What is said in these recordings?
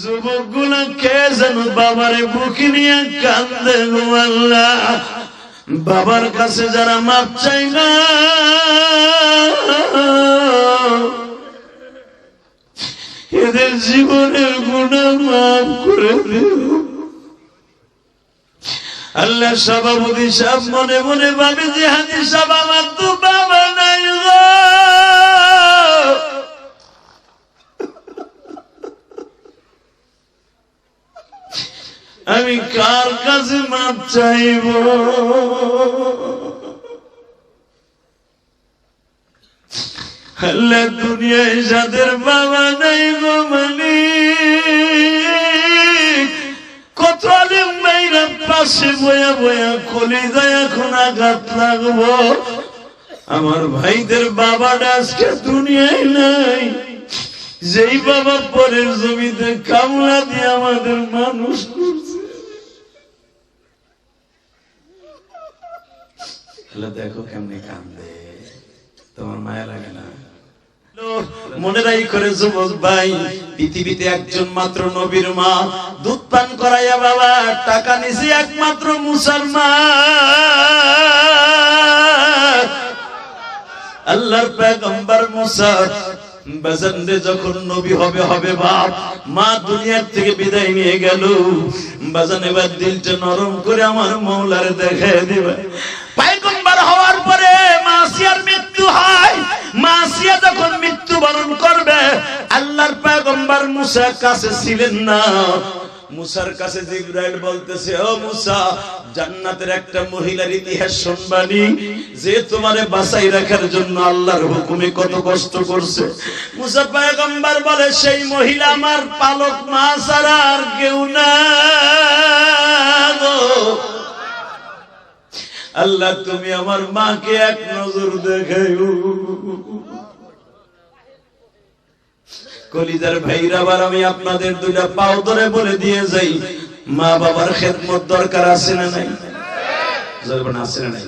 যুবকগুলা কে যেন বাবারে বুকি নিয়ে কান্দে আল্লাহ। বাবার কাছে যারা মাপ চাই না। এদের জীবনের গুণা মাফ করে আল্লাহ সভাপতি সাহেব মনে মনে ভাবে যে হাজি সাহেব আমার তো বাবা নাই গো। আমি কার কাছে মাপ চাইব? আল্লাহ দুনিয়ায় যাদের বাবা নাই গো মালিক, কত আলিম মাইরা পাশে বয়া বয়া কলি যায় এখন আঘাত লাগবো। আমার ভাইদের বাবাটা আজকে দুনিয়ায় নাই। যেই বাবা পরের জমিতে কামলা দিয়ে আমাদের মানুষ করছে। আল্লাহ দেখো কেমনি কান্দে। তোমার মায়া লাগে না? মনে রাই করে যুবক ভাই, পৃথিবীতে একজন মাত্র নবীর মা। দুধ পান করাইয়া বাবা, টাকা নিছি একমাত্র মুসলমান। আল্লাহর পেগম্বর মুসা বাজানরে যখন নবী হবে হবে বাপ, মা দুনিয়ার থেকে বিদায় নিয়ে গেল। বাজান এবার দিলটা নরম করে আমার মৌলারে দেখায় দিবে। পায়গম্বর হওয়ার পরে মাসিয়ার মৃত্যু হয়। মাসিয়া যখন মৃত্যু বরণ করবে, আল্লাহর পায়গম্বার মুসা কাছে ছিলেন না। মুসার কাছে জিব্রাইল বলতেছে, ও মুসা, জান্নাতের একটা মহিলার ইতিহাস শুনবানি, যে তোমারে বাঁচাই রাখার জন্য আল্লাহর হুকুমে কত কষ্ট করছে মুসা পয়গম্বর বলে, সেই মহিলা আমার পালক মা ছাড়া আর কেউ না গো। আল্লাহ, তুমি আমার মাকে এক নজর দেখাইও কলিজার ভাইরা আমি আপনাদের দুইটা পাও ধরে বলে দিয়ে যাই। মা বাবার খেদমত দরকার আছে না নাই? আছে না নাই?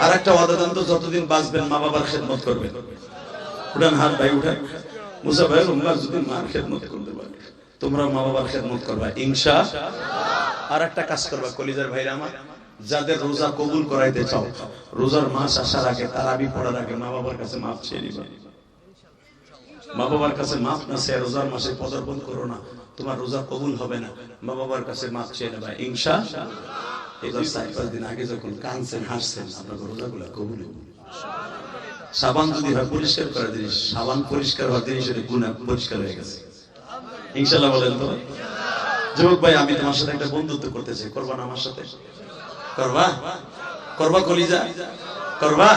আর একটা যতদিন মা বাবার উঠান হাত ভাই, উঠান। মুসা ভাই যদি মার খেদমত করতে পারে। তোমরা মা বাবার খেদমত করবা। ইনশা আর একটা কাজ করবা, কলিজার ভাইরা আমার। যাদের রোজা কবুল করাইতে চাও, রোজার মাস আসার আগে তারাবি পড়ার আগে মা বাবার কাছে মাপ চেয়ে নিবা। মা বাবার কাছে মাপ না সে রোজার মাসে পদার্পণ করো না, তোমার রোজা কবুল হবে না, মা বাবার কাছে মাপ চেয়ে নেবা। ইনশা এবার চার পাঁচ দিন আগে যখন কানছেন হাসছেন আপনার রোজাগুলা কবুল সাবান যদি হয় পরিষ্কার করে জিনিস, সাবান পরিষ্কার হওয়ার জিনিসের গুণা পরিষ্কার হয়ে গেছে। ইনশাল্লাহ বলেন তো। যুবক ভাই, আমি তোমার সাথে একটা বন্ধুত্ব করতে চাই। করবা না আমার সাথে? করবা? করবা কলিজা? করবা?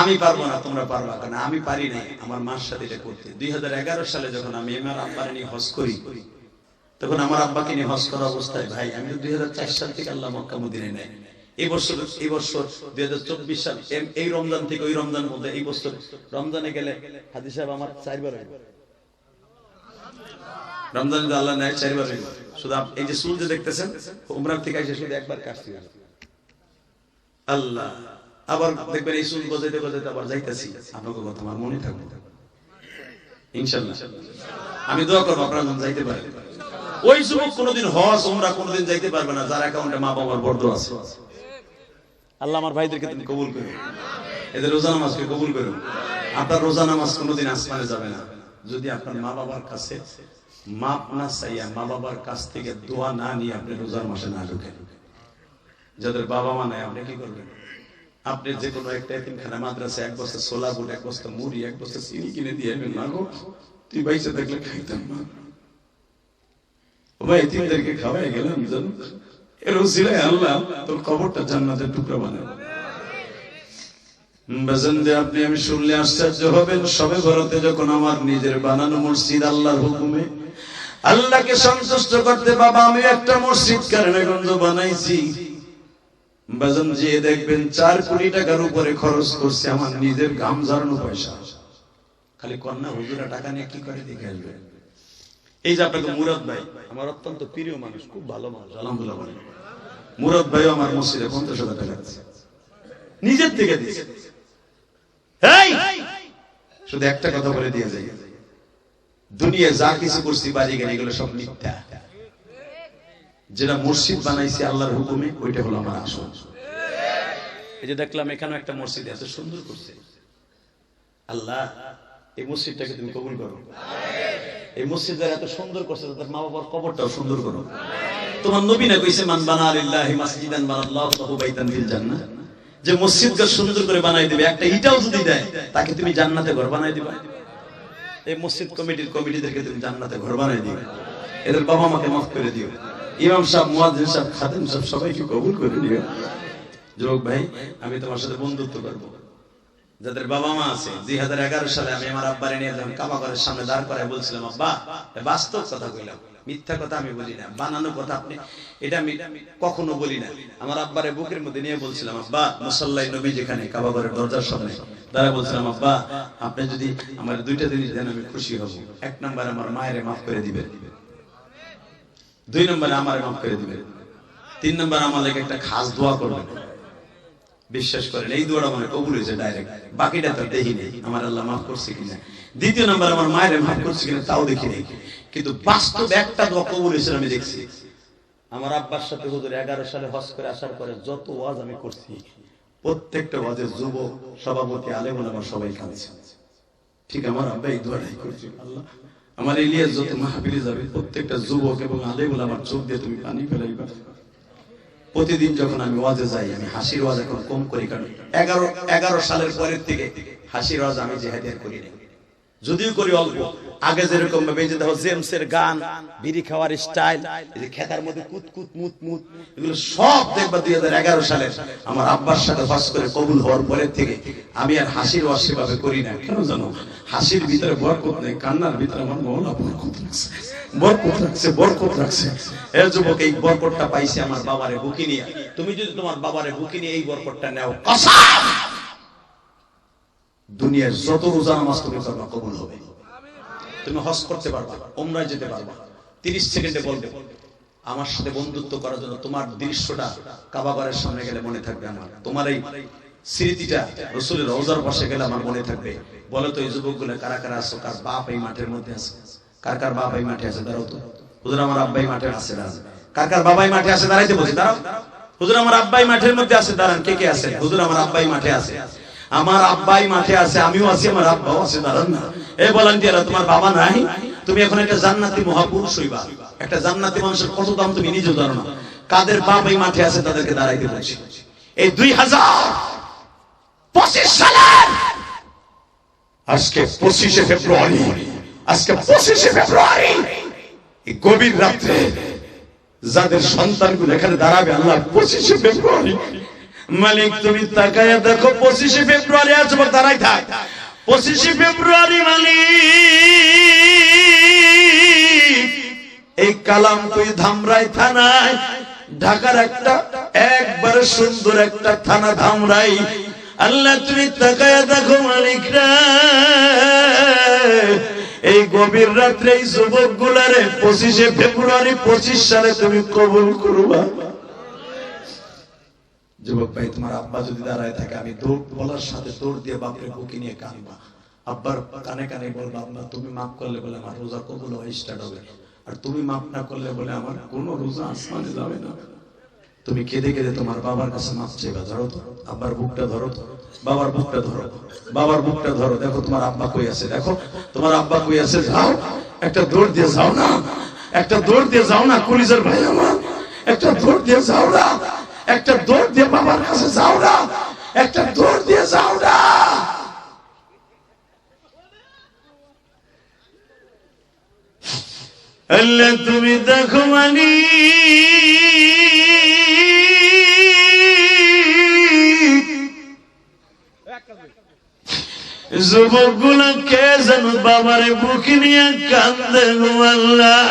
আমি পারব না, তোমরা পারবা কারণ আমি পারি নাই, আমার মার সাথে এটা করতে। দুই সালে যখন আমি আমার আব্বার নিয়ে হজ করি, তখন আমার আব্বাকে নিয়ে হজ করা অবস্থায়, ভাই, আমি তো দুই হাজার চার সাল থেকে আল্লাহ মক্কা মদিনে নেয় এই বছর এই বছর দুই হাজার চব্বিশ সাল, এই রমজান থেকে ওই রমজান মধ্যে, এই বছর রমজানে গেলে হাদি সাহেব আমার চারবার রমজান আল্লাহ নেয় চারবার শুধু এই যে চুল যে দেখতেছেন, উমরার থেকে এসে শুধু একবার কাটছি আল্লাহ, আবার দেখবেন এই চুল গজাইতে গজাইতে আবার যাইতেছি। আপনাকে কথা আমার মনে থাকবে। ইনশাল্লাহ। আমি দোয়া করব আপনারা যেন যাইতে পারেন। ওই যুবক কোনোদিন হজ ওমরা কোনোদিন যাইতে পারবে না। যার অ্যাকাউন্টে মা বাবার বর্দ আছে। আল্লাহ আমার ভাইদেরকে তুমি কবুল করো। এদের রোজা নামাজকে কবুল করো। আপনার রোজা নামাজ কোনোদিন আসমানে যাবে না। যদি আপনার মা বাবার কাছে মাপ না চাইয়া মা বাবার কাছ থেকে দোয়া না নিয়ে আপনি রোজার মাসে না ঢুকেন। যাদের বাবা মা নাই, আপনি কি করবেন? আপনি যে কোনো একটা এতিমখানা মাদ্রাসা এক বস্তা সোলা বুট এক বস্তা মুড়ি, এক বস্তা চিনি কিনে দিয়ে আনবেন না গো, তুই বাইসে থাকলে খাইতাম না ভাই এতিমদেরকে খাওয়াই গেলাম, জানো? এর উসিলায় আল্লাহ তোর কবরটা জান্নাতের টুকরা বানাবে বাজানদে আপনি আমি শুনলে আশ্চর্য হবেন। সবে যখন আমার নিজের বানানো মসজিদ হুকুমে আল্লাহকে সন্তুষ্ট করতে বাবা, আমি একটা মসজিদ দেখবেন চার কোটি টাকার উপরে খরচ করছে আমার নিজের গাম ঝরানো পয়সা। খালি কন্যা হুজুরা টাকা নিয়ে কি করে দেখে আসবে? এই যে আপনাকে মুরাদ ভাই, আমার অত্যন্ত প্রিয় মানুষ, খুব ভালো মানুষ, আলহামদুলিল্লাহ। মুরাদ ভাইও আমার মসজিদে পঞ্চাশ হাজার টাকা নিজের থেকে দিচ্ছে। শুধু একটা কথা বলে দিয়ে যাই। দুনিয়া যা কিছু করছি এগুলো সব মিথ্যা। যেটা মসজিদ বানাইছি, আল্লাহর হুকুমে, ওইটা হলো আমার আসল। এই যে দেখলাম এখানে একটা মসজিদ এত সুন্দর করছে। আল্লাহ, এই মসজিদটাকে তুমি কবুল করো। এই মসজিদ এত সুন্দর করছে, তাদের মা বাবার কবরটাও সুন্দর করো। তোমার নবী না কইছে, মান বানা আলিল্লাহি মাসজিদান বানাল্লাহু লাহু বাইতান ফিল জান্নাহ যে মসজিদকে সুন্দর করে বানাই দিবে, একটা ইটাও যদি দেয়, তাকে তুমি জান্নাতে ঘর বানাই দিবে। এই মসজিদ কমিটির কমিটিদেরকে তুমি জান্নাতে ঘর বানাই দিবে এদের বাবা মাকে মাফ করে দিও। ইমাম সাহেব, মুয়াজ্জিন সাহেব, খাদেম সাহেব, সবাইকে কবুল করে নিও। যোগ ভাই, আমি তোমার সাথে বন্ধুত্ব করব। যাদের বাবা মা আছে, দুই হাজার এগারো সালে আমি আমার আব্বারে নিয়ে যখন কাবাগরের সামনে দাঁড় করায় বলছিলাম, আব্বা বাস্তব কথা কইলাম, মিথ্যা কথা আমি বলি না, বানানো কথা আপনি, এটা আমি কখনো বলি না। আমার আব্বারে বুকের মধ্যে নিয়ে বলছিলাম, আব্বা, মুসাল্লাই নবী যেখানে কাবাগরের দরজার সামনে দাঁড়া বলছিলাম, আব্বা, আপনি যদি আমার দুইটা জিনিস দেন, আমি খুশি হব। এক নম্বর আমার মায়ের মাফ করে দিবেন দুই নম্বরে আমার মাফ করে দিবেন তিন নম্বর আমার লেগে একটা খাস দোয়া করবেন বিশ্বাস করেন, এই দোয়াটা মানে কবুল হয়েছে ডাইরেক্ট বাকিটা তো দেখি নেই, আমার আল্লাহ মাফ করছে কিনা। দ্বিতীয় নম্বর, আমার মায়ের মাফ করছে কিনা তাও দেখি নেই। কিন্তু বাস্তব একটা দোয়া কবুল হয়েছে আমি দেখছি। আমার আব্বার সাথে হুজুর এগারো সালে হজ করে আসার পরে যত ওয়াজ আমি করছি, প্রত্যেকটা ওয়াজের যুবক, সভাপতি, আলেম আমার সবাই কাঁদছে। ঠিক আমার আব্বা এই দোয়াটাই করছি, আল্লাহ। আমার ইলিয়াস যত মাহফিলে যাবে, প্রত্যেকটা যুবক এবং আলেম আমার চোখ দিয়ে তুমি পানি ফেলাইবা। প্রতিদিন যখন আমি ওয়াজে যাই, আমি হাসির ওয়াজ এখন কম করি, কারণ এগারো এগারো সালের পরের থেকে হাসির ওয়াজ আমি জেহাদের করি না যদিও করি অল্প, আগে যেরকম ভাবে যে দেখো জেমসের গান, বিড়ি খাওয়ার স্টাইল খেতার মধ্যে কুত কুত মুত মুত এগুলো সব দেখবা দুই হাজার এগারো সালে। আমার আব্বার সাথে হজ করে কবুল হওয়ার পরের থেকে আমি আর হাসির ওয়াজ সেভাবে করি না। কেন জানো? হাসির ভিতরে বরকত নেই, কান্নার ভিতরে আমার মৌলা বরকত রাখছে। বরকত রাখছে বরকত রাখছে। এর যুবক, এই বরকতটা পাইছে আমার বাবারে বুকি নিয়ে। তুমি যদি তোমার বাবারে বুকি নিয়ে এই বরকতটা নাও, কসম! দুনিয়ার যত রোজা নামাজ তুমি করবা কবুল হবে। তুমি হজ করতে পারবা ওমরায় যেতে পারবা। তিরিশ সেকেন্ডে বলবে আমার সাথে বন্ধুত্ব করার জন্য তোমার দৃশ্যটা কাবাগরের সামনে গেলে মনে থাকবে আমার। তোমার এই স্মৃতিটা রসুলের রোজার পাশে গেলে আমার মনে থাকবে। বলো তো, এই যুবকগুলো কারা কারা আছো? কার বাপ এই মাঠের মধ্যে আছে? কার কার বাপ এই মাঠে আছে? দাঁড়াও তো। হুজুর, আমার আব্বাই মাঠে আছে কার কার বাবাই মাঠে আছে? দাঁড়াইতে বলছি, দাঁড়াও। হুজুর, আমার আব্বাই মাঠের মধ্যে আছে, দাঁড়ান। কে কে আছে? হুজুর, আমার আব্বাই মাঠে আছে। আমার আব্বাই মাঠে আছে, আমিও আছি, আমার আব্বাও আছে, দাঁড়ান না। এ বলেন তোমার বাবা নাই? তুমি এখন একটা জান্নাতি মহাপুরুষ হইবা। একটা জান্নাতি মানুষের কত দাম তুমি নিজেও জানো না। কাদের বাপ এই মাঠে আছে তাদেরকে দাঁড়াইতে বলছি। এই দুই হাজার পঁচিশ সালের আজকে পঁচিশে ফেব্রুয়ারি। আজকে পঁচিশে ফেব্রুয়ারি। এই গভীর রাত্রে যাদের সন্তানগুলো এখানে দাঁড়াবে, আল্লাহ পঁচিশে ফেব্রুয়ারি মালিক, তুমি তাকায় দেখো, পঁচিশে ফেব্রুয়ারি আজ দাঁড়াই থাক। পঁচিশে ফেব্রুয়ারি মালিক, এই কালাম তুই ধামরাই থানায়, ঢাকার একটা, একবারে সুন্দর একটা থানা ধামরাই। আল্লাহ, তুমি তাকায় দেখো মালিকরা, এই গভীর রাত্রে এই যুবক গুলারে পঁচিশে ফেব্রুয়ারি পঁচিশ সালে তুমি কবুল করবা। যুবক ভাই, তোমার আব্বা যদি দাঁড়ায় থাকে, আমি দৌড় বলার সাথে দৌড় দিয়ে বাপরে বুকে নিয়ে কানবা আব্বার কানে কানে বলবা আব্বা তুমি মাফ করলে বলে আমার রোজা কবুল হয় স্টার্ট হবে। আর তুমি মাফ না করলে বলে আমার কোনো রোজা আসমানে যাবে না। তুমি কেঁদে কেঁদে তোমার বাবার কাছে মাফ চাইবা, ধরো তো, আব্বার বুকটা ধরো বাবার বুকটা ধরো, বাবার বুকটা ধরো, দেখো তোমার আব্বা কই আছে, দেখো, তোমার আব্বা কই আছে, যাও, একটা দৌড় দিয়ে যাও না, একটা দৌড় দিয়ে যাও না কলিজার ভাই আমার, একটা দৌড় দিয়ে যাও না। একটা দৌড় দিয়ে বাবার কাছে যাও না। একটা দৌড় দিয়ে যাও না। তুমি দেখো মানি। যুবকগুলো কে যেন বাবারে বুকে নিয়ে কান্দে আল্লাহ।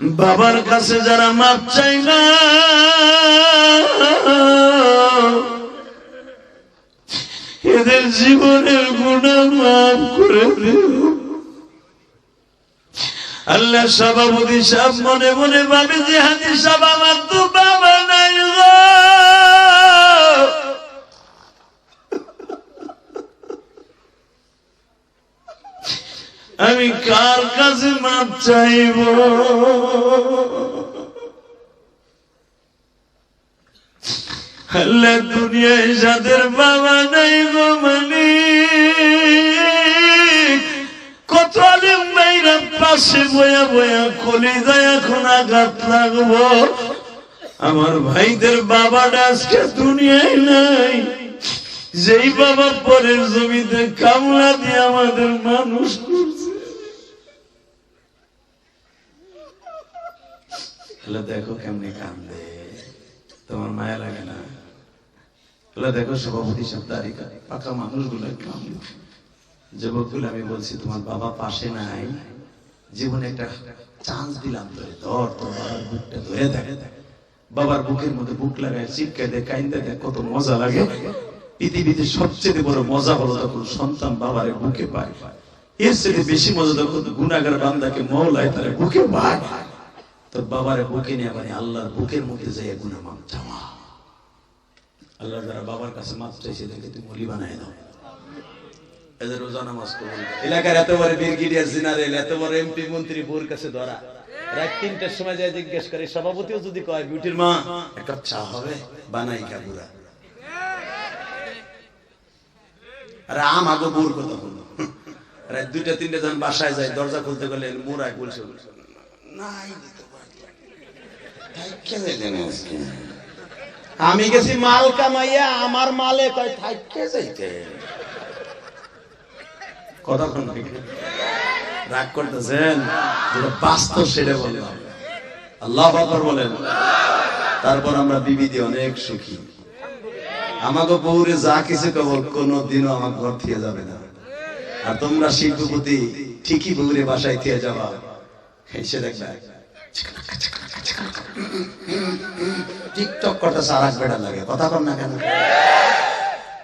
বাবার কাছে যারা মাপ চাই না, এদের জীবনের গুণা মাফ করে আল্লাহ সভাপতি সাহ মনে মনে ভাবে যে হাতি সভা তো বাবা নাই গো। আমি কার কাছে মাপ চাইব? আল্লাহ দুনিয়ায় যাদের বাবা নাই গো মালিক, কত আলিম ভাইরা পাশে বয়া বয়া কলি যায় এখন আঘাত লাগবো। আমার ভাইদের বাবাটা আজকে দুনিয়ায় নাই। যেই বাবা পরের জমিতে কামলা দিয়ে আমাদের মানুষ করছে। হলো দেখো কেমনে কান্দে তোমার মায়া লাগে না? হলো দেখো সভাপতি সব তারিখা পাকা মানুষগুলো কান্দে যুবকগুলো, আমি বলছি, তোমার বাবা পাশে নাই। জীবনে একটা চান্স দিলাম ধরে, ধর, তোর বাবার বুকটা ধরে দেখে। বাবার বুকের মধ্যে বুক লাগায় চিপকে দেয়, কাইন্দে দেয়, কত মজা লাগে। পৃথিবীতে সবচেয়ে বড় মজা হলো তখন সন্তান বাবারে বুকে পায়। এর চেয়ে বেশি মজা তখন গুনাগার বান্দাকে মৌলায় তারা বুকে পায়। তোর বাবারে বুকে নিয়ে মানে আল্লাহর বুকের মধ্যে যাই গুনা মাপ চাওয়া আল্লাহ যারা বাবার কাছে মাপ চাইছে দেখে তুমি মলি বানায় দাও। এদের রোজা নামাজ কবুল করো। এলাকার এত বড় ব্রিগেডিয়ার জেনারেল, এত বড় এমপি মন্ত্রী বোর কাছে ধরা। রাত তিনটার সময় যায় জিজ্ঞেস করে, সভাপতিও যদি কয়, বিউটির মা, এক কাপ চা হবে, বানাই কাবুরা আরে আম আগে বুর কথা বলল রাত দুইটা, তিনটা যখন বাসায় যায়, দরজা খুলতে গেলে মোর বলছে নাই পারি। তাই কে যাইলেন আজকে? আমি গেছি মাল কামাইয়া, আমার মালে কয় থাইকে যাইতে। কতক্ষণ রাগ করতেছেন? বাস্তব সেটা বললাম। আল্লাহ বলেন, তারপর আমরা বিবিধি অনেক সুখী আমাকে বউরে যা কিছু কেবল কোনো দিনও আমার ঘর থেকে যাবে না। আর তোমরা শিল্পপতি ঠিকই বউরে বাসায় থেকে যাবা। এসে টিকটক কটা সারাক বেড়া লাগে, কথা না কেন?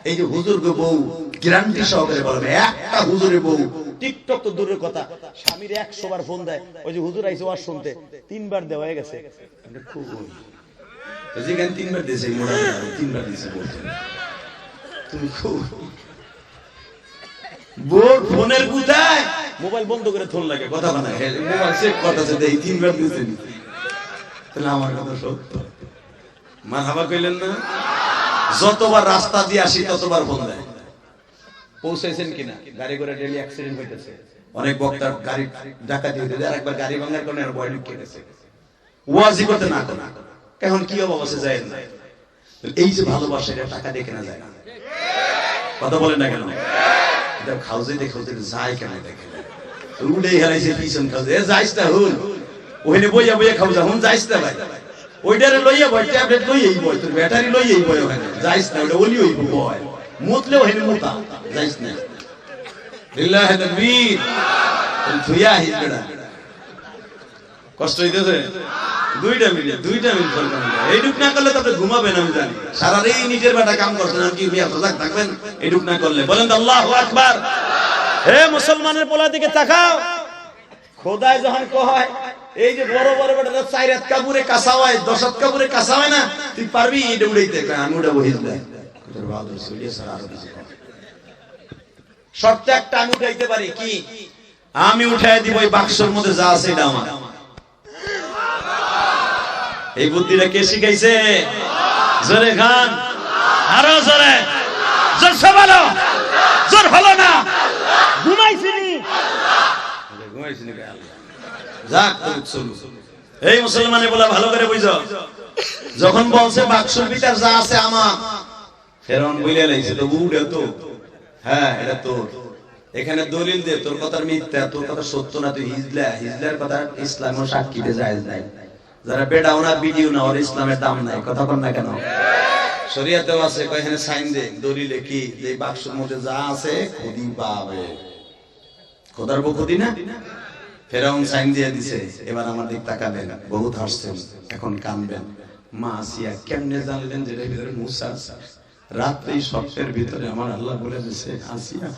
এই যে বউ, গ্যারান্টি সহকারে বলবে একটা বউ, টিকটক তো দূরের কথা, স্বামীর একশো বার ফোন দেয়, ওই যে হুজুর আইসে ওয়াজ শুনতে, তিনবার দেওয়া গেছে। খুব যেখানে তিনবার দিয়েছে তিনবার দিয়েছে বলতে তুমি খুব বোর ফোনের কোথায় মোবাইল বন্ধ করে ফোন লাগে কথা বানায় মোবাইল চেক করতেছে দেখি তিনবার দিয়েছে তাহলে আমার কথা সত্য। মার হাবা কইলেন না? যতবার রাস্তা দিয়ে আসি ততবার ফোন দেয়। পৌঁছাইছেন কিনা? গাড়ি করে ডেলি অ্যাক্সিডেন্ট হইতেছে। অনেক বক্তার গাড়ি ডাকাতি হইতে যায় একবার গাড়ি ভাঙার কারণে আর বয় ঢুকে গেছে। ওয়াজি করতে না করে। এখন কি অবস্থা যায় না। এই যে ভালোবাসা এটা টাকা দেখে না যায় না। কথা বলেন না কেন? এটা খাউজে দেখে যায় কেন দেখে উড়ে হেলাইছে পিছন খাউজে এ যাইস না হুন। ওখানে বইয়া বইয়া খাউজা হুন যাইস না ভাই। ওইটারে লইয়া বই ট্যাবলেট লইয়াই বই তোর ব্যাটারি লইয়াই বই ওখানে। যাইস না ওটা ওলি হইব বয়। মুতলে ওখানে মুতা যাইস না। লিল্লাহ তাকবীর। থুইয়া হিজ বেড়া। কষ্ট হইতেছে? দুইটা মিনিট দুইটা মিনিট করবেন এইটুক না করলে তো আপনি ঘুমাবেন, আমি জানি। সারা এই নিজের বেটা কাম করছেন, আর কি, মিয়া সজাগ থাকবেন? এইটুক না করলে। বলেন আল্লাহু আকবার। হে মুসলমানের পোলা দিকে তাকাও। খোদায় যখন কয়, এই যে বড় বড় বড় চাইরাত কাপুরে কাঁচা হয় দশাত কাপুরে কাঁচা হয় না, তুই পারবি এটা উড়াইতে? আমি উড়াবো হিজলে। শর্তে একটা আমি উঠাইতে পারি, কি? আমি উঠাই দিব ওই বাক্সর মধ্যে যা আছে এটা আমার। এই বুদ্ধিটা কে শিখাইছে? জোরে খান আরও জোরে। জোরসে বলো জোর ভালো না। এই মুসলমানে বলা ভালো করে বুঝো। যখন বলছে, বাক্সর যা আছে আমার। ফেরন লাইছে, তো উড়ে তো। হ্যাঁ এটা তোর। এখানে দলিল দে, তোর কথার মিথ্যা, তোর কথা সত্য না, তুই হিজলা, হিজলার কথা ইসলাম ও সাক্ষীতে জায়েজ নাই। যারা বেডাও না বিডিও না, ওর ইসলামের দাম নাই, কথা কর না কেন? শরিয়াতেও আছে, কয় এখানে সাইন দে, দলিলে কি? যে বাক্সের মধ্যে যা আছে খুদি পাবে। খোদার খুদি না? ফেরাউন সাইন দিয়ে দিছে, এবার আমার দিক তাকাবেন, বহুত হাসছেন, এখন কানবেন। মা আসিয়া কেমনে জানলেন যে এর ভিতরে মুসা রাত্রে স্বপ্নের ভিতরে আমার আল্লাহ বলে দিছে, আসিয়া,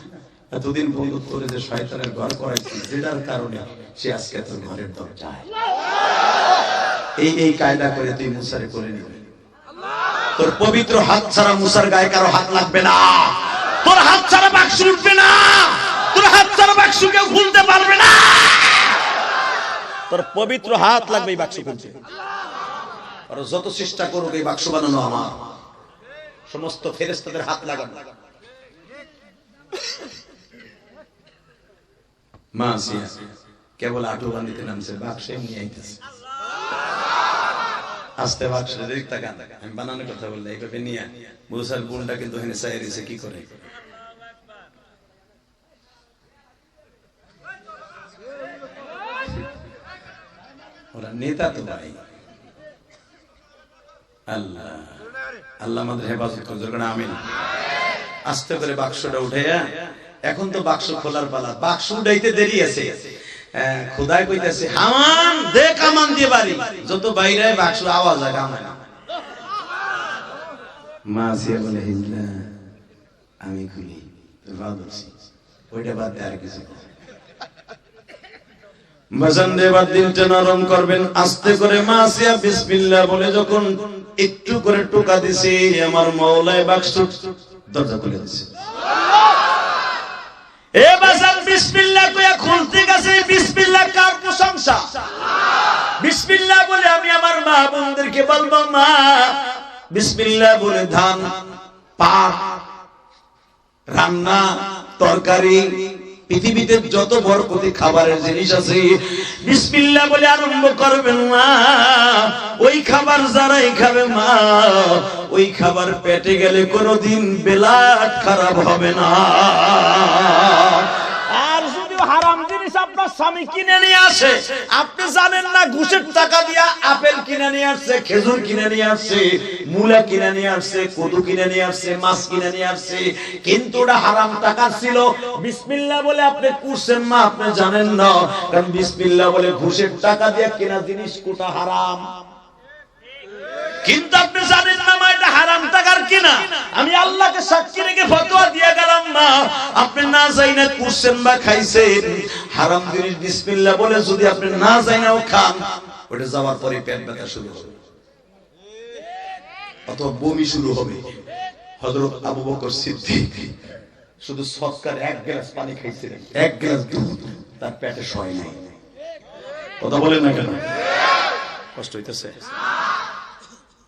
এতদিন পর্যন্ত তোরে যে শয়তানের ঘর করাইছি, যেটার কারণে সে আজকে তোর ঘরের দরজায়। এই এই কায়দা করে তুই মুসারে করে নিবি। তোর পবিত্র হাত ছাড়া মুসার গায়ে কারও হাত লাগবে না। তোর হাত ছাড়া বাক্স উঠবে না। বাক্স কেউ খুলতে পারবে না। তোর পবিত্র হাত লাগবে এই বাক্স খুলতে। আর যত চেষ্টা করুক এই বাক্স বানানো আমার। সমস্ত ফেরেস্তাদের হাত লাগানো। মা আসিয়া কেবল আটু বান্ধিতে নামছে বাক্স এমনি আইতেছে। আস্তে বাক্স দিক তাকান আমি বানানোর কথা বললে এইভাবে নিয়ে মুসার গুণটা কিন্তু এখানে চাইছে কি করে? ওরা নেতা তো আল্লাহ। আল্লাহ আমাদের হেফাজত আমিন। আস্তে করে বাক্সটা উঠে এখন তো বাক্স খোলার পালা। বাক্স উঠাইতে দেরি আছে। হ্যাঁ, খোদাই কইতাছে হামান দে কামান দিয়ে বাড়ি। যত বাইরে বাক্স আওয়াজ হয় কামান মা আসিয়া বলে হিজলা আমি খুলি তোর ওইটা বাদ দে আর কিছু বাজান বাদ নরম করবেন, আস্তে করে মা আসিয়া বিসমিল্লাহ বলে যখন একটু করে টোকা দিছে, আমার মৌলায় বাক্স দরজা খুলে দিছে। এ বিসমিল্লাহ কইয়া খুলতে গেছে, বিসমিল্লাহ কার প্রশংসা? বিসমিল্লাহ বলে আমি আমার মা বোনদেরকে বলব, মা, বিসমিল্লাহ বলে ধান, পাট, রান্না, তরকারি পৃথিবীতে যত বরকতি খাবারের জিনিস আছে, বিসমিল্লাহ বলে আরম্ভ করবেন মা। ওই খাবার যারাই খাবে মা, ওই খাবার পেটে গেলে কোনোদিন বেলা খারাপ হবে না আর যদি হারাম জিনিস আপনার স্বামী কিনে নিয়ে আসে। আপনি জানেন না, ঘুষের টাকা দিয়া আপেল কিনে নিয়ে আসছে, খেজুর কিনে নিয়ে আসছে, মূলা কিনে নিয়ে আসছে, কদু কিনে নিয়ে আসছে, মাছ কিনে নিয়ে আসছে। কিন্তু ওটা হারাম টাকা ছিল। বিসমিল্লাহ বলে আপনি কুরছেন না আপনি জানেন না। কারণ বিসমিল্লাহ বলে ঘুষের টাকা দিয়া কেনা জিনিস কোটা হারাম। কিন্তু আপনি জানেন না মা, এটা হারাম টাকার কিনা? আমি আল্লাহকে সাক্ষী রেখে ফতোয়া দিয়ে গেলাম মা। আপনি না যাই না করছেন বা খাইছেন। হারাম জিনিস বিসমিল্লাহ বলে যদি আপনি না যাই নাও খান, ওটা যাওয়ার পরে পেট ব্যথা শুরু হবে। অথবা বমি শুরু হবে। হযরত আবু বকর সিদ্দিক শুধু সৎকার এক গ্লাস পানি খাইছিলেন এক গ্লাস দুধ, তার পেটে সয় নাই। কথা বলেন না কেন? কষ্ট হইতেছে।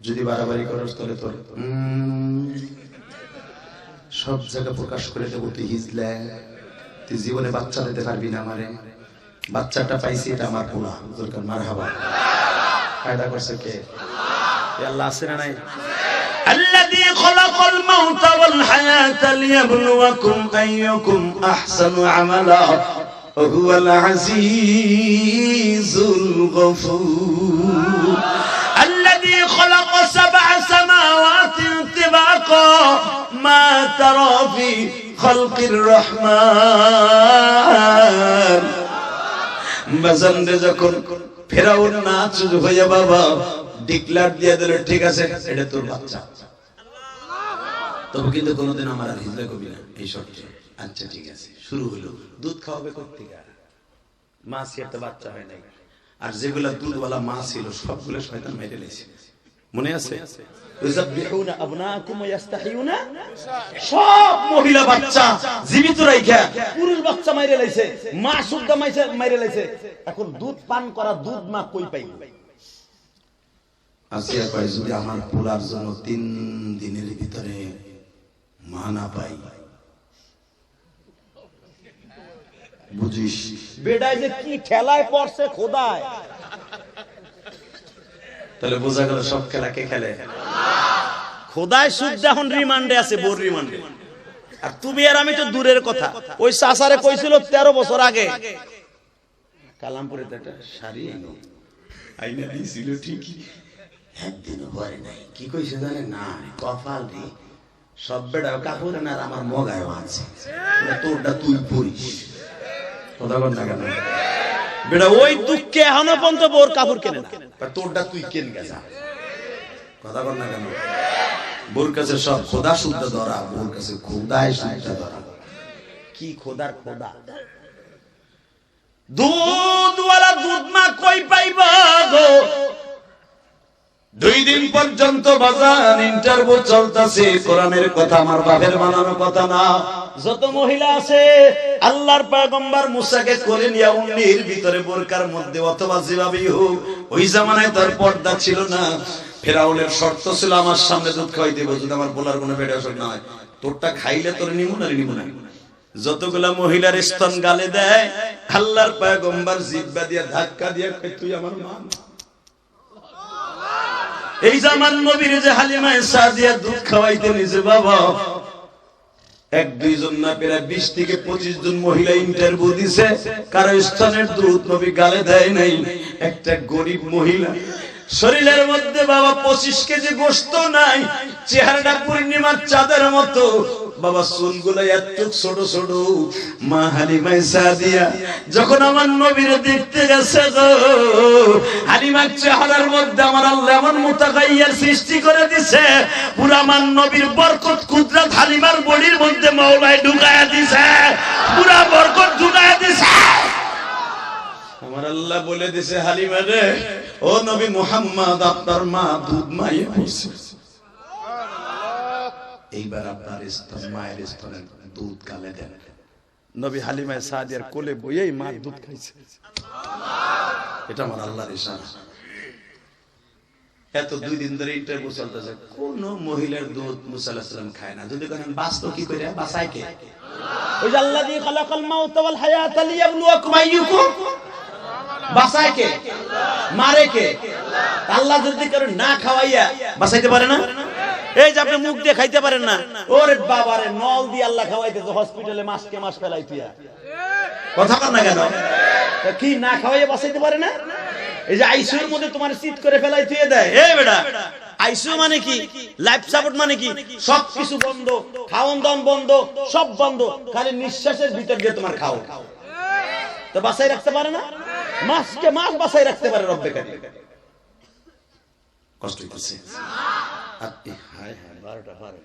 যদি বাড়াবাড়ি করস তাহলে তোর উম, সব জায়গা প্রকাশ করে দেবো তুই হিজলে তুই জীবনে বাচ্চা দিতে পারবি না আমারে বাচ্চাটা পাইছি এটা আমার পোলা দরকার মার হাবা কায়দা করছে কে এ আল্লাহ আছে না নাই الذي خلق الموت والحياة ليبلوكم أيكم أحسن عملا وهو العزيز الغفور الذي خلق سبع سماوات طباقا ما ترى في خلق الرحمن বাজানরে যখন ফেরাউন নাচ হইয়া বাবা ডিক্লার দিয়ে দিল ঠিক আছে এটা তোর বাচ্চা তবে কিন্তু কোনোদিন আমার আর হিজলা কবি না এই শর্তে আচ্ছা ঠিক আছে শুরু হলো দুধ খাওয়াবে কোথেকে মাছ একটা বাচ্চা হয় নাই আর যেগুলা দুধওয়ালা মা ছিল সবগুলো শয়তান মেরে লেছে মনে আছে? সব মহিলা বাচ্চা জীবিত রাইখা। পুরুষ বাচ্চা মাইরে লাইছে মা মাইছে মাইরে লাইছে। এখন দুধ পান করা দুধ মা কই পাই আসিয়া কয় যদি আমার পোলার জন্য তিন দিনের ভিতরে মা না পাই? বুঝিস? বেডায় যে কি ঠেলায় পড়ছে খোদায়। তাহলে বোঝা গেল সব খেলা কে খেলে? খোদায় শুদ্ধ এখন রিমান্ডে আছে বোর রিমান্ডে। আর তুমি আর আমি তো দূরের কথা। ওই সাসারে কইছিল তেরো বছর আগে। কালামপুরে তো একটা শাড়ি এনো আইনা দিছিল ঠিকই। একদিন পরে নাই। কি কইছে জানে? না কপাল রে। সব বেড়া কাপড়ে না আমার মগায় আছে। তোরটা তুই পড়িস কথা না কেন? বেটা ওই দুঃখে এখনও পর্যন্ত বোর কাপড় কেনে না। তোরটা তুই কেন গেছা? কথা কর না কেন? বোর কাছে সব খোদা শুদ্ধ ধরা বোর কাছে খোদায় শুদ্ধ ধরা। কি খোদার খোদা? দুধওয়ালা দুধ মা কই পাইবা গো? দুই দিন পর্যন্ত বাজার ইন্টারভিউ চলতেছে। কোরআনের কথা আমার বাপের বানানো কথা না। যত মহিলা আছে, আল্লাহর পয়গম্বর মুসাকে করে নিয়ে উন্নির ভিতরে বোরকার মধ্যে অথবা যেভাবেই হোক, ওই জামানায় তার পর্দা ছিল না। ফেরাউনের শর্ত ছিল, আমার সামনে দুধ খাওয়াই দেবো, যদি আমার বলার কোনো বেড়ে অসুখ না হয়। তোরটা খাইলে তোর নিমু না নিমু না? যতগুলা মহিলার স্তন গালে দেয়, আল্লাহর পয়গম্বর জিব্বা দিয়ে ধাক্কা দিয়ে তুই আমার মা। এই জামান নবীর যে হালিমায় সাদিয়া দুধ খাওয়াইতে নিজে বাবা। এক দুইজন না প্রায় বিশ থেকে পঁচিশ জন মহিলা ইন্টারভিউ দিছে। কারও স্থানের দুধ নবী গালে দেয় নাই। একটা গরিব মহিলা। শরীরের মধ্যে বাবা পঁচিশ কেজি গোস্ত নাই। চেহারাটা পূর্ণিমার চাঁদের মতো। বাবা, চুলগুলো এত ছোট ছোট। মা হালিমাই সাদিয়া যখন আমার নবীর দেখতে গেছে গো, হালিমার চেহারার মধ্যে আমার আল্লাহ এমন মুতাকাইয়ার সৃষ্টি করে দিছে, পুরা আমার নবীর বরকত কুদরত হালিমার বডির মধ্যে মৌলায় ঢুকায়া দিছে, পুরা বরকত ঢুকায়া দিছে। আমার আল্লাহ বলে দিছে, হালিমা রে, ও নবী মুহাম্মদ, আপনার মা দুধ মাই হইছে এইবার আপনার স্তন মায়ের স্তনের দুধ গালে দেন। নবী হালিমায় সাদিয়ার কোলে বইয়েই মা দুধ খাইছে। এটা আমার আল্লাহর ইশারা। এত দুই দিন ধরে ইন্টারভিউ চলতেছে কোন মহিলার দুধ মুসা আলাইহিস খায় না। যদি কেন বাঁচতো কি করে? বাঁচায় কে? ওই যে আল্লাহ দিয়ে খালাকাল মাউত ওয়াল হায়াত লিয়াবলুয়াকুম আইয়ুকুম। বাঁচায় কে? মারে কে? আল্লাহ যদি কারও না খাওয়াইয়া বাঁচাইতে পারে না? এই যে আপনি মুখ দিয়ে খাইতে পারেন না। ওরে বাবারে নল দিয়ে আল্লাহ খাওয়াইতেছে হসপিটালে মাসকে মাস ফেলাইতিয়া কথা কর না কেন? কি না খাওয়াইয়া বাঁচাইতে পারে না? এই যে আইসিউর মধ্যে তোমার সিট করে ফেলাই দেয় এই বেটা আইসিইউ মানে কি? লাইফ সাপোর্ট মানে কি? সব কিছু বন্ধ খাওয়ান দাওয়ান বন্ধ সব বন্ধ খালি নিঃশ্বাসের ভিতর দিয়ে তোমার খাও তো বাসায় রাখতে পারে না? মাসকে মাস বাসায় রাখতে পারে রব্বে কারি কষ্ট হইতেছে আপনি হায় হায় বারোটা বারো।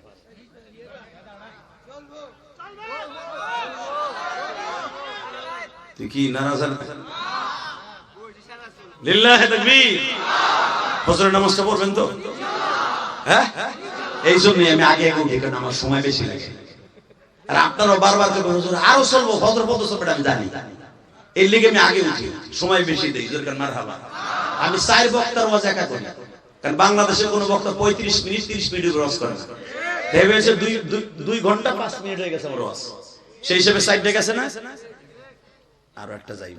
তুই কি নারাজ লিল্লাহে তাকবীর। ফজরের নামাজটা পড়বেন তো? হ্যাঁ? এই জন্যই আমি আগে আগে উঠি কারণ আমার সময় বেশি লাগে। আর আপনারাও বারবার করে হুজুর আরও চলবো ফজর পর্যন্ত চলবে আমি জানি। এই লিগে আমি আগে উঠি সময় বেশি দেই আমি চার বক্তার ওয়াজ একা করি। কারণ বাংলাদেশে কোনো বক্তা পঁয়ত্রিশ মিনিট, তিরিশ মিনিট ক্রস করে না। ভেবেছে দুই, দুই- ঘণ্টা পাঁচ মিনিট হয়ে গেছে ওয়াজ সেই হিসেবে সাইডে গেছে না? আরও একটা যাইব।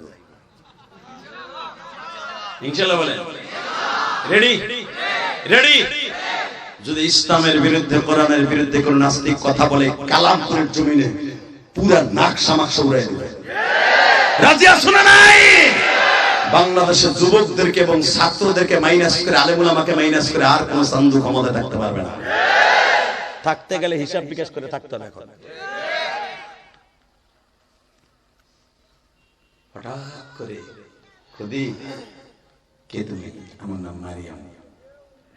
ইনশাল্লাহ বলেন। রেডি রেডি যদি ইসলামের বিরুদ্ধে, কোরআনের বিরুদ্ধে কোন নাস্তিক কথা বলে, কালামপুরের জমিনে পুরা নাক সামাকসা উড়াই দেবে। নাই? বাংলাদেশের যুবকদেরকে এবং ছাত্রদেরকে মাইনাস করে আলেমুল আমাকে মাইনাস করে আর কোন সান্ধু ক্ষমতা থাকতে পারবে না। থাকতে গেলে হিসাব বিকাশ করে থাকতে হবে এখন। হঠাৎ করে খুদি কে তুমি? আমার নাম মারিয়াম।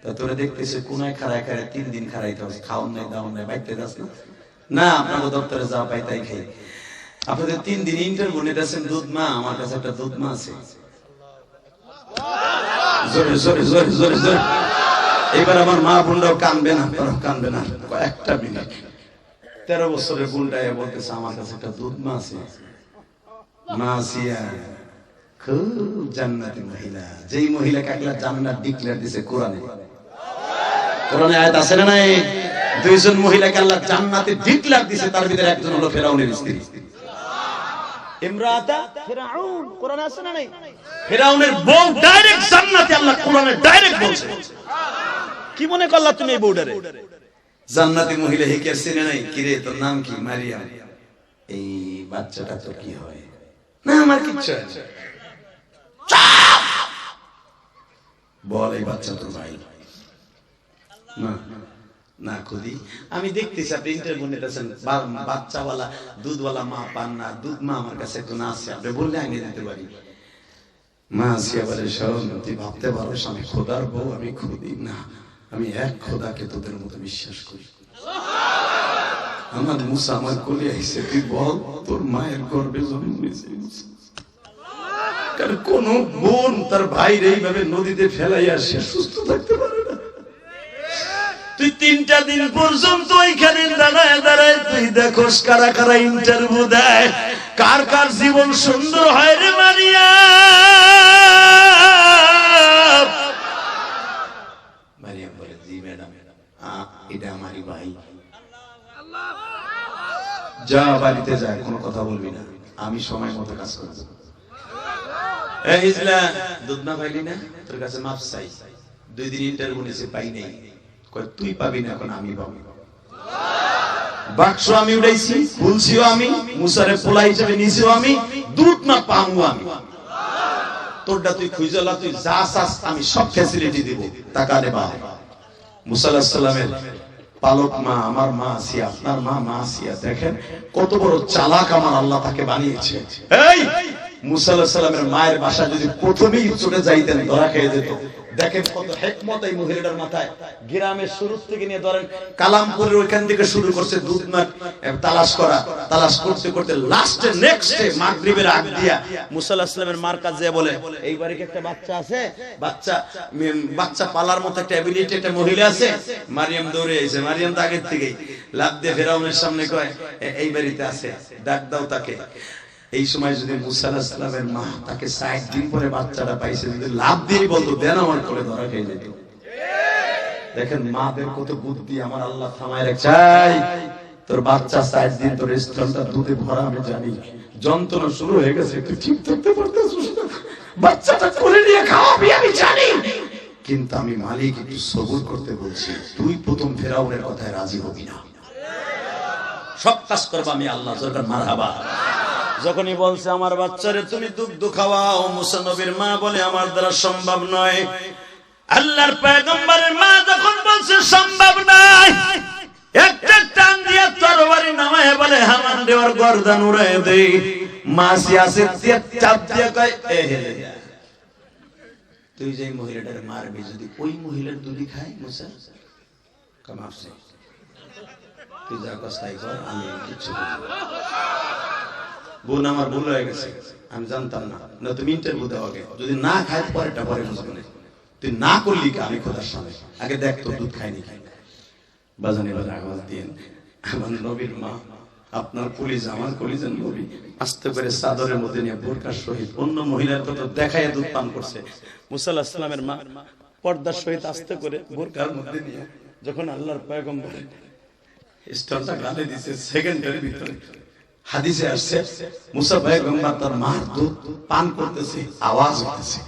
তা তোরা দেখতেছে কোনায় খাড়ায় খাড়ায় তিন দিন খাড়াইতে হবে। খাওয়ান নাই দাওয়ান নাই বাইতে যাস না। না আপনাকে দপ্তরে যাওয়া পাই তাই খাই। আপনাদের তিন দিন ইন্টারভিউ নিতেছেন দুধ মা আমার কাছে একটা দুধ মা আছে। জোরে জোরে জোরে জোরে জোরে। এবার আমার মা বোনরাও কানবে না আপনারাও কানবে না। কয়েকটা মিনিট। তেরো বছরের বোনটা এ বলতেছে, আমার কাছে একটা দুধ মা আছে। মাসিয়া খুব জান্নাতি মহিলা। যেই মহিলাকে আল্লাহ জান্নাত ডিক্লেয়ার দিছে কোরআনে। কোরআনে আয়াত আছে না নাই? দুইজন মহিলাকে আল্লাহ জান্নাতে ডিক্লেয়ার দিছে, তার ভিতরে একজন হলো ফেরাউনের স্ত্রী। ইমরাতা? ফিরাউন কোরআনে আছে না নাই? ফেরাউনের বউ ডাইরেক্ট জান্নাতে আল্লাহ কোরআনে ডাইরেক্ট বলছে। কি মনে করলা তুমি এই বউডারে জান্নাতি মহিলা হেকে চিনে নাই? কিরে তোর নাম কি? মারিয়াম। এই বাচ্চাটা তো কি হয়? না আমার কিচ্ছু বল এই বাচ্চা তোর ভাই। না। না খুদি আমি দেখতেছি আপনি ইন্টারভিউ বা- বাচ্চাওয়ালা, দুধওয়ালা মা পান না, দুধ মা আমার কাছে একটু না আছে, আপনি বললে আনিয়ে দিতে পারি। মা তুই ভাবতে পারোস, আমি খোদার বউ, আমি খুদি না, আমি এক খোদাকে তোদের মতো বিশ্বাস করি। আমার মুসা আমার কোলে আইসে তুই বল, তোর মায়ের গর্বে জন্ম কারণ কোন বোন তার ভাইর এইভাবে নদীতে ফেলাইয়া সে সুস্থ থাকতে পারে? তুই তিনটা দিন পর্যন্ত ওইখানে দাঁড়ায় দাঁড়ায় তুই দেখোস কারা কারা ইন্টারভিউ দেয়। কার কার জীবন সুন্দর হয় রে মারিয়া। যা বাড়িতে যায়, কোনো কথা বলবি না। আমি সময় মতো কাজ ইসলা দুধ না পাইলি না? তোর কাছে মাপ চাই। দুই দিন ইন্টারভিউ নিয়েছে, পাই নাই। তুই পাবি না এখন আমি পাবো। বাক্স আমি উঠাইছি খুলছিও আমি মুসারে পোলা হিসেবে নিছিও আমি দুধ না পামু আমি। তোরটা তুই খুঁজলা তুই যা চাস আমি সব ফ্যাসিলিটি দিব টাকা দেবা মুসা আলাইহিস সালামের পালক মা আমার মা আসিয়া আপনার মা মা আসিয়া দেখেন কত বড় চালাক আমার আল্লাহ তাকে বানিয়েছে। এই! মুসা আলাইহিস সালামের মায়ের বাসা যদি প্রথমেই চলে যাইতেন ধরা খেয়ে যেত। দেখেন কত হেকমত এই মহিলাটার মাথায়। গ্রামের শুরু থেকে নিয়ে ধরেন কালামপুরের ওইখান থেকে শুরু করছে দুধ মাঠ তালাশ করা তালাশ করতে করতে লাস্টে নেক্সটে মাগরিবের আগ দিয়া মুসা আলাইহিস সালামের মার কাছে বলে এই বাড়ি কি একটা বাচ্চা আছে? বাচ্চা বাচ্চা পালার মতো একটা অ্যাবিলিটি একটা মহিলা আছে। মারিয়াম দৌড়ে আইছে মারিয়াম তো আগের থেকেই লাভ দিয়ে ফেরাউনের সামনে কয় এই বাড়িতে আছে ডাক দাও তাকে। এই সময় যদি মুসা আলাইহিস সালামের মা তাকে 60 দিন পরে বাচ্চাটা পাইছে, যদি লাভ দিয়ে বলতো, দেন আমার কোলে ধরা খেয়ে যেত। দেখেন মাদের কত বুদ্ধি, আমার আল্লাহ রেখে চাই, তোর বাচ্চা সাইড দিন তোর স্তনটা দুধে ভরা, আমি জানি। যন্ত্রণা শুরু হয়ে গেছে তুই ঠিক থাকতে পারতেছিস বাচ্চাটা কোলে নিয়ে খাওয়াবি, আমি জানি। কিন্তু আমি মালিক, একটু সবুর করতে বলছি, তুই প্রথম ফেরাউনের কথায় রাজি হবি না। সব কাজ করব আমি, আল্লাহ সরকার মারহাবা। যখনই বলছে, আমার বাচ্চারে তুমি দুগ্ধ খাওয়াও, মুসা নবীর মা বলে, আমার দ্বারা সম্ভব নয়। আল্লাহর পয়গম্বরের মা যখন বলছে, সম্ভব নয় দেই। এ তুই মারবি, যদি আমি না। বোন আমার ভুল হয়ে গেছে। আমি জানতাম না। না, তুমি ইন্টারভিউ দাও আগে। যদি না খায়, পরেরটা পরে বুঝবে তুই না করলি আমি খোদার সামনে। আগে দেখ তো দুধ খাইনি খাই বাজানি বাজা আওয়াজ দিন আমার নবীর মা, আপনার পুলিশ, আমার পুলিশের নবী, আস্তে করে চাদরের মধ্যে নিয়ে বোরকার সহিত অন্য মহিলার তো দেখায় দুধ পান করছে। মুসাল্লাহ মা পর্দার সহিত আস্তে করে বোরকার মধ্যে নিয়ে যখন আল্লাহর পয়গম্বর স্টোনটা গালে দিছে সেকেন্ডের ভিতরে। হাদিসে আসছে মুসা ভাই গঙ্গা তার মার দুধ পান করতেছে আওয়াজ হতেছে